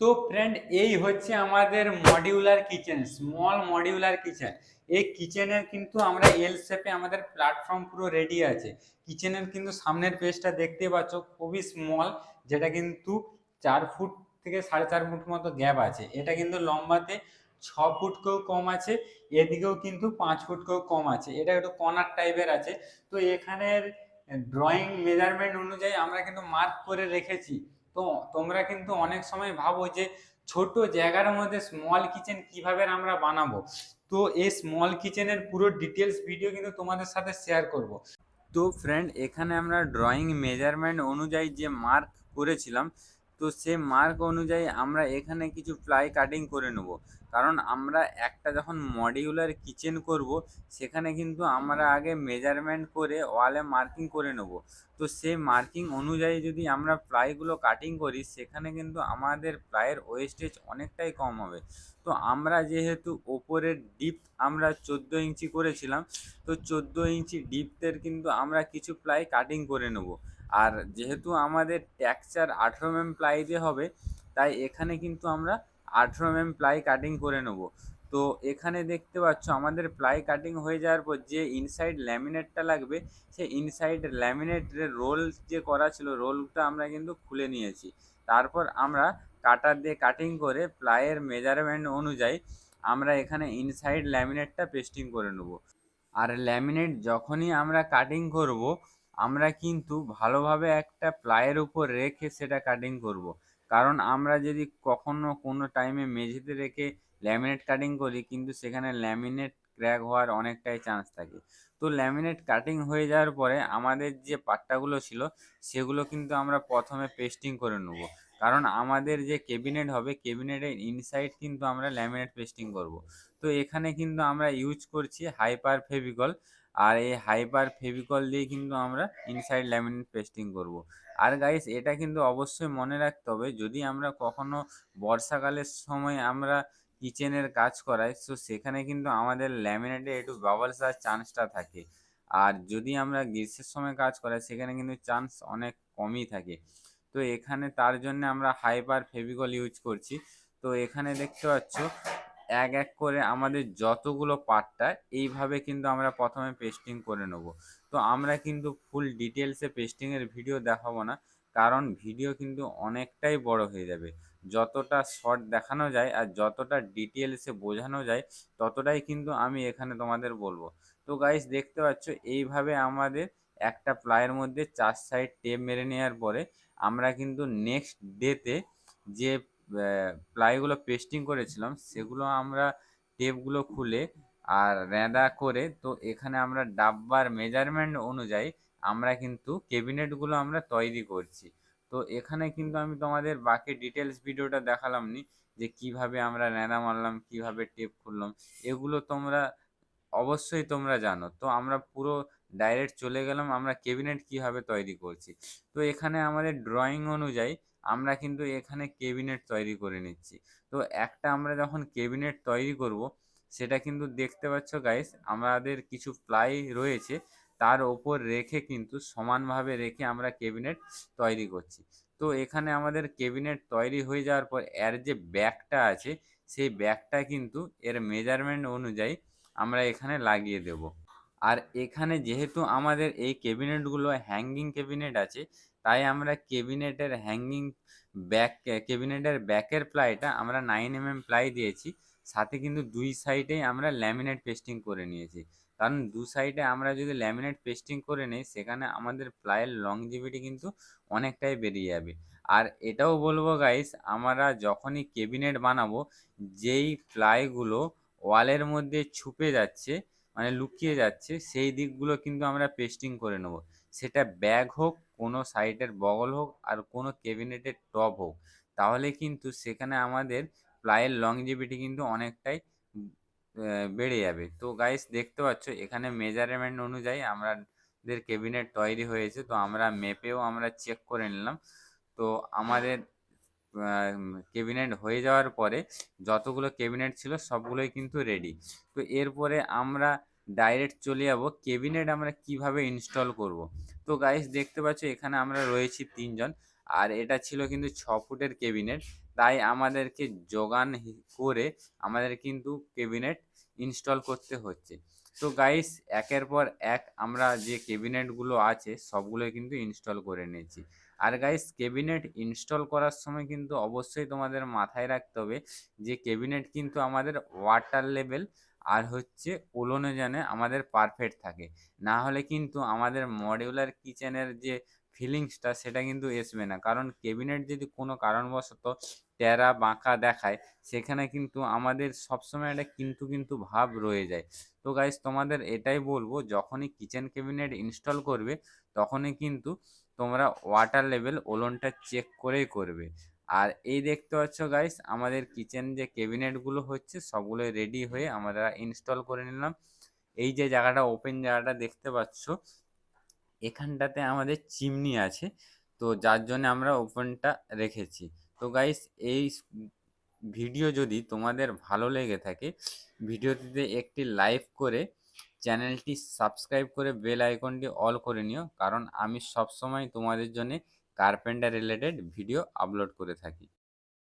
তো ফ্রেন্ড এই হচ্ছে আমাদের modular kitchen small modular kitchen এই কিচেনের কিন্তু আমরা এল শেপে আমাদের প্ল্যাটফর্ম পুরো রেডি আছে। কিচেনের কিন্তু সামনের পেজটা দেখতে পাচ্ছ, খুবই স্মল যেটা কিন্তু চার ফুট থেকে সাড়ে চার ফুট মতো গ্যাপ আছে। এটা কিন্তু লম্বাতে ছ ফুটকেও কম আছে, এদিকেও কিন্তু পাঁচ ফুটকেও কম আছে। এটা একটু কর্নার টাইপের আছে। তো এখানের ড্রয়িং মেজারমেন্ট অনুযায়ী আমরা কিন্তু মার্ক করে রেখেছি। তো তোমরা কিন্তু অনেক সময় ভাবো যে ছোট জায়গার মধ্যে স্মল কিচেন কীভাবে আমরা বানাবো? তো এই স্মল কিচেনের পুরো ডিটেলস ভিডিও কিন্তু তোমাদের সাথে শেয়ার করব। তো ফ্রেন্ড এখানে আমরা ড্রয়িং মেজারমেন্ট অনুযায়ী যে মার্ক করেছিলাম তো সে মার্ক অনুযায়ী আমরা এখানে কিছু প্লাই কাটিং করে নেব। কারণ আমরা একটা যখন মডিউলার কিচেন করব, সেখানে কিন্তু আমরা আগে মেজারমেন্ট করে ওয়ালে মার্কিং করে নেব। তো সে মার্কিং অনুযায়ী যদি আমরা প্লাইগুলো কাটিং করি, সেখানে কিন্তু আমাদের প্লাইয়ের ওয়েস্টেজ অনেকটাই কম হবে। তো আমরা যেহেতু ওপরের ডিপ আমরা চোদ্দ ইঞ্চি করেছিলাম, তো চোদ্দ ইঞ্চি ডিপের কিন্তু আমরা কিছু প্লাই কাটিং করে নেব। আর যেহেতু আমাদের টেক্সচার আঠেরো এম প্লাই দিয়ে হবে, তাই এখানে কিন্তু আমরা আঠেরো এম প্লাই কাটিং করে নেব। তো এখানে দেখতে পাচ্ছ আমাদের প্লাই কাটিং হয়ে যাওয়ার পর যে ইনসাইড ল্যামিনেটটা লাগবে সে ইনসাইড ল্যামিনেটের রোল যে করা ছিল রোলটা আমরা কিন্তু খুলে নিয়েছি। তারপর আমরা কাটার দিয়ে কাটিং করে প্লাইয়ের মেজারমেন্ট অনুযায়ী আমরা এখানে ইনসাইড ল্যামিনেটটা পেস্টিং করে নেব। আর ল্যামিনেট যখনই আমরা কাটিং করব আমরা কিন্তু ভালোভাবে একটা প্লাইয়ের উপর রেখে সেটা কাটিং করব। কারণ আমরা যদি কখনো কোনো টাইমে মেঝেতে রেখে ল্যামিনেট কাটিং করি, কিন্তু সেখানে ল্যামিনেট ক্র্যাক হওয়ার অনেকটাই চান্স থাকে। তো ল্যামিনেট কাটিং হয়ে যাওয়ার পরে আমাদের যে পাট্টাগুলো ছিল, সেগুলো কিন্তু আমরা প্রথমে পেস্টিং করে নেব। কারণ আমাদের যে কেবিনেট হবে কেবিনেটের ইনসাইড কিন্তু আমরা ল্যামিনেট পেস্টিং করব। তো এখানে কিন্তু আমরা ইউজ করছি হাইপার ফেভিকল আর এই হাইপার ফেভিকল দিয়ে কিন্তু আমরা ইনসাইড ল্যামিনেট পেস্টিং করব। আর গাইস এটা কিন্তু অবশ্যই মনে রাখতে হবে, যদি আমরা কখনো বর্ষাকালের সময় আমরা কিচেনের কাজ করাই, তো সেখানে কিন্তু আমাদের ল্যামিনেটে একটু বাবলস আসার চান্সটা থাকে। আর যদি আমরা গ্রীষ্মের সময় কাজ করাই, সেখানে কিন্তু চান্স অনেক কমই থাকে। তো এখানে তার জন্য আমরা হাইপার ফেভিকল ইউজ করছি। তো এখানে দেখতে পাচ্ছ এক এক করে আমাদের যতগুলো পার্টটা এইভাবে কিন্তু আমরা প্রথমে পেস্টিং করে নেব। তো আমরা কিন্তু ফুল ডিটেলসে পেস্টিংয়ের ভিডিও দেখাবো না, কারণ ভিডিও কিন্তু অনেকটাই বড় হয়ে যাবে। যতটা শর্ট দেখানো যায় আর যতটা ডিটেলসে বোঝানো যায়, ততটাই কিন্তু আমি এখানে তোমাদের বলব। তো গাইস দেখতে পাচ্ছ, এইভাবে আমাদের একটা প্লাইয়ের মধ্যে চার সাইড টেপ মেরে নেওয়ার পরে আমরা কিন্তু নেক্সট ডেতে যে প্লাইগুলো পেস্টিং করেছিলাম, সেগুলো আমরা টেপগুলো খুলে আর রেঁদা করে, তো এখানে আমরা ডাব্বার মেজারমেন্ট অনুযায়ী আমরা কিন্তু কেবিনেটগুলো আমরা তৈরি করছি। তো এখানে কিন্তু আমি তোমাদের বাকি ডিটেলস ভিডিওটা দেখালাম নি যে কীভাবে আমরা রেঁদা মারলাম, কীভাবে টেপ খুললাম, এগুলো তোমরা অবশ্যই তোমরা জানো। তো আমরা পুরো ডাইরেক্ট চলে গেলাম, আমরা কেবিনেট কীভাবে তৈরি করছি। তো এখানে আমাদের ড্রয়িং অনুযায়ী আমরা কিন্তু এখানে কেবিনেট তৈরি করে নিচ্ছি। তো একটা আমরা যখন কেবিনেট তৈরি করব, সেটা কিন্তু দেখতে পাচ্ছ গাইস আমাদের কিছু প্লাই রয়েছে, তার ওপর রেখে কিন্তু সমানভাবে রেখে আমরা কেবিনেট তৈরি করছি। তো এখানে আমাদের কেবিনেট তৈরি হয়ে যাওয়ার পর, এর যে ব্যাগটা আছে, সেই ব্যাগটা কিন্তু এর মেজারমেন্ট অনুযায়ী আমরা এখানে লাগিয়ে দেব। আর এখানে যেহেতু আমাদের এই কেবিনেটগুলো হ্যাঙ্গিং কেবিনেট আছে, তাই আমরা কেবিনেটের হ্যাঙ্গিং ব্যাক কেবিনেটের ব্যাকের প্লাইটা আমরা নাইন এম এম প্লাই দিয়েছি, সাথে কিন্তু দুই সাইডেই আমরা ল্যামিনেট পেস্টিং করে নিয়েছি। কারণ দু সাইডে আমরা যদি ল্যামিনেট পেস্টিং করে নিই, সেখানে আমাদের প্লাইয়ের লংজিভিটি কিন্তু অনেকটাই বেরিয়ে যাবে। আর এটাও বলব গাইস আমরা যখনই কেবিনেট বানাবো, যেই প্লাইগুলো ওয়ালের মধ্যে ছুপে যাচ্ছে মানে লুকিয়ে যাচ্ছে, সেই দিকগুলো কিন্তু আমরা পেস্টিং করে নেব। সেটা ব্যাগ হোক, কোনো সাইডের বগল হোক, আর কোনো কেবিনেটের টপ হোক, তাহলে কিন্তু সেখানে আমাদের প্লাইয়ের লংজিভিটি কিন্তু অনেকটাই বেড়ে যাবে। তো গাইস দেখতে পাচ্ছ, এখানে মেজারমেন্ট অনুযায়ী আমাদের কেবিনেট তৈরি হয়েছে, তো আমরা মেপেও আমরা চেক করে নিলাম। তো আমাদের কেবিনেট হয়ে যাওয়ার পরে যতগুলো কেবিনেট ছিল সবগুলোই কিন্তু রেডি তো এরপরে আমরা ডাইরেক্ট চলে যাব কেবিনেট আমরা কীভাবে ইনস্টল করব? তো গাইস দেখতে পাচ্ছ এখানে আমরা রয়েছি তিনজন, আর এটা ছিল কিন্তু ছ ফুটের কেবিনেট তাই আমাদেরকে যোগান করে আমাদের কিন্তু কেবিনেট ইনস্টল করতে হচ্ছে। তো গাইস একের পর এক আমরা যে কেবিনেটগুলো আছে সবগুলো কিন্তু ইনস্টল করে নিয়েছি। আর গাইস কেবিনেট ইনস্টল করার সময় কিন্তু অবশ্যই তোমাদের মাথায় রাখতে হবে যে কেবিনেট কিন্তু আমাদের ওয়াটার লেভেল আর হচ্ছে ওলোনে জানে আমাদের পারফেক্ট থাকে। না হলে কিন্তু আমাদের মডিউলার কিচেনের যে ফিলিংসটা সেটা কিন্তু আসবে না। কারণ কেবিনেট যদি কোনো কারণবশত টেরা বাঁকা দেখায়, সেখানে কিন্তু আমাদের সবসময় একটা কিন্তু কিন্তু ভাব রয়ে যায়। তো গাইস তোমাদের এটাই বলব, যখনই কিচেন ক্যাবিনেট ইনস্টল করবে তখনই কিন্তু তোমরা ওয়াটার লেভেল ওলনটা চেক করেই করবে। আর এই দেখতে পাচ্ছ গাইস আমাদের কিচেন যে ক্যাবিনেটগুলো হচ্ছে, সবগুলো রেডি হয়ে আমরা ইনস্টল করে নিলাম। এই যে জায়গাটা ওপেন জায়গাটা দেখতে পাচ্ছ, এখানটাতে আমাদের চিমনি আছে। তো যার জন্য আমরা ওপেনটা রেখেছি। তো গাইস এই ভিডিও যদি তোমাদের ভালো লেগে থাকে ভিডিওটিতে একটি লাইক করে চ্যানেলটি সাবস্ক্রাইব করে বেল আইকনটি অল করে নিও, কারণ আমি সবসময় তোমাদের জন্য কার্পেন্টার রিলেটেড ভিডিও আপলোড করে থাকি।